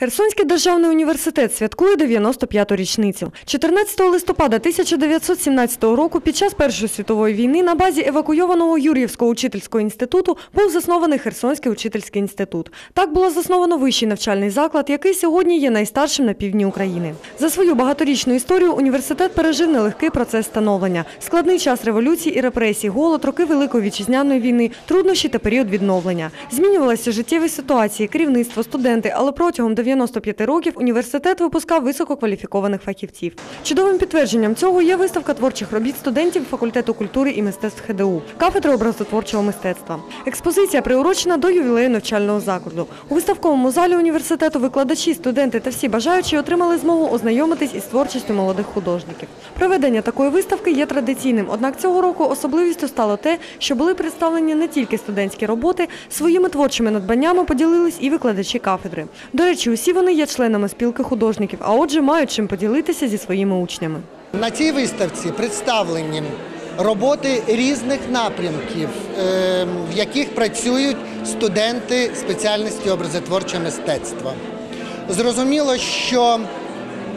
Херсонський державний університет святкує 95-ту річницю. 14 листопада 1917 року під час Першої світової війни на базі евакуйованого Юр'ївського учительського інституту був заснований Херсонський учительський інститут. Так було засновано вищий навчальний заклад, який сьогодні є найстаршим на півдні України. За свою багаторічну історію університет пережив нелегкий процес становлення, складний час революції і репресій, голод, роки Великої вітчизняної війни, труднощі та період відновлення. Змінювалися життєві ситуації, керівництво, студенти, але протягом 95 років університет випускав висококваліфікованих фахівців. Чудовим підтвердженням цього є виставка творчих робіт студентів факультету культури і мистецтв ХДУ, кафедри образотворчого мистецтва. Експозиція приурочена до ювілею навчального закладу. У виставковому залі університету викладачі, студенти та всі бажаючі отримали змогу ознайомитись із творчістю молодих художників. Проведення такої виставки є традиційним, однак цього року особливістю стало те, що були представлені не тільки студентські роботи, своїми творчими надбаннями поділились і викладачі кафедри. До речі, усі вони є членами спілки художників, а отже, мають чим поділитися зі своїми учнями. На цій виставці представлені роботи різних напрямків, е, в яких працюють студенти спеціальності образотворчого мистецтва. Зрозуміло, що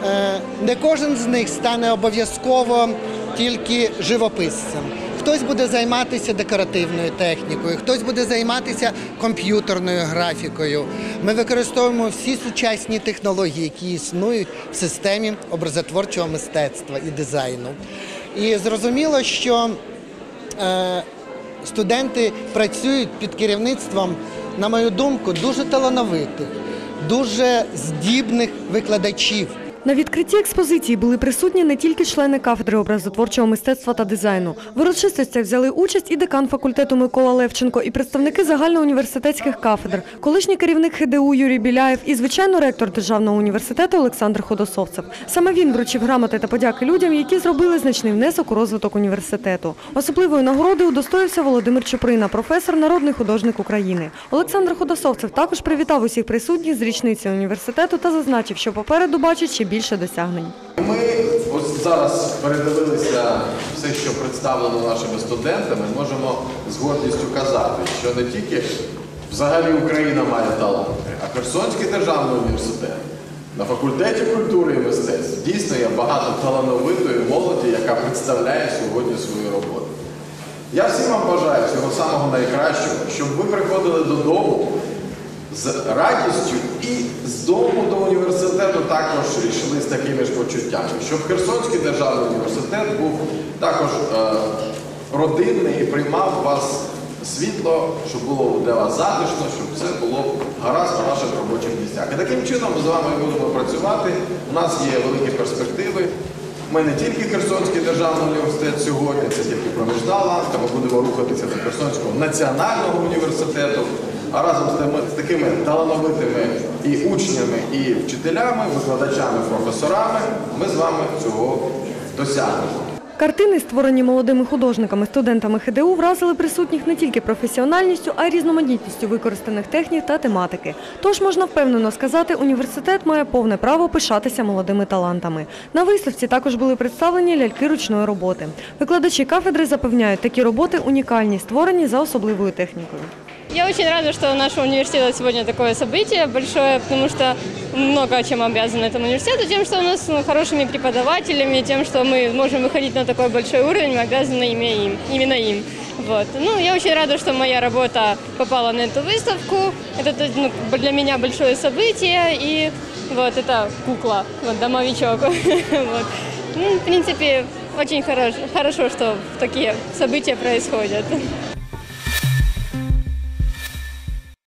е, не кожен з них стане обов'язково тільки живописцем. Хтось буде займатися декоративною технікою, хтось буде займатися комп'ютерною графікою. Ми використовуємо всі сучасні технології, які існують в системі образотворчого мистецтва і дизайну. І зрозуміло, що е, студенти працюють під керівництвом, на мою думку, дуже талановитих, дуже здібних викладачів. На відкритті експозиції були присутні не тільки члени кафедри образотворчого мистецтва та дизайну. В урочистостях взяли участь і декан факультету Микола Левченко, і представники загальноуніверситетських кафедр, колишній керівник ХДУ Юрій Біляєв і, звичайно, ректор Державного університету Олександр Ходосовцев. Саме він вручив грамоти та подяки людям, які зробили значний внесок у розвиток університету. Особливої нагороди удостоївся Володимир Чуприна, професор, народний художник України. Олександр Ходосовцев також привітав усіх присутніх з річниці університету та зазначив, що попереду бачить ще більше досягнень. Ми ось зараз передивилися все, що представлено нашими студентами. Можемо з гордістю казати, що не тільки взагалі Україна має таланти, а Херсонський державний університет на факультеті культури і мистецтв дійсно є багато талановитої молоді, яка представляє сьогодні свою роботу. Я всім вам бажаю всього самого найкращого, щоб ви приходили додому з радістю і з дому до університету також йшли з такими ж почуттями, щоб Херсонський державний університет був також е, родинний і приймав вас світло, щоб було для вас затишно, щоб все було гаразд на ваших робочих місцях. І таким чином ми з вами будемо працювати. У нас є великі перспективи. Ми не тільки Херсонський державний університет сьогодні, це тільки проміжна ланка, ми будемо рухатися до Херсонського національного університету. А разом з, тими, з такими талановитими і учнями, і вчителями, викладачами, професорами ми з вами цього досягнемо. Картини, створені молодими художниками, студентами ХДУ, вразили присутніх не тільки професіональністю, а й різноманітністю використаних технік та тематики. Тож можна впевнено сказати, університет має повне право пишатися молодими талантами. На виставці також були представлені ляльки ручної роботи. Викладачі кафедри запевняють, такі роботи унікальні, створені за особливою технікою. Я очень рада, что у нашего университета сегодня такое событие большое, потому что много чем обязаны этому университету, тем, что у нас ну, хорошими преподавателями, тем, что мы можем выходить на такой большой уровень, мы обязаны ими, им, именно им. Вот. Ну, я очень рада, что моя работа попала на эту выставку. Это ну, для меня большое событие, и вот это кукла, вот домовичок. вот. Ну, в принципе, очень хорошо, хорошо, что такие события происходят.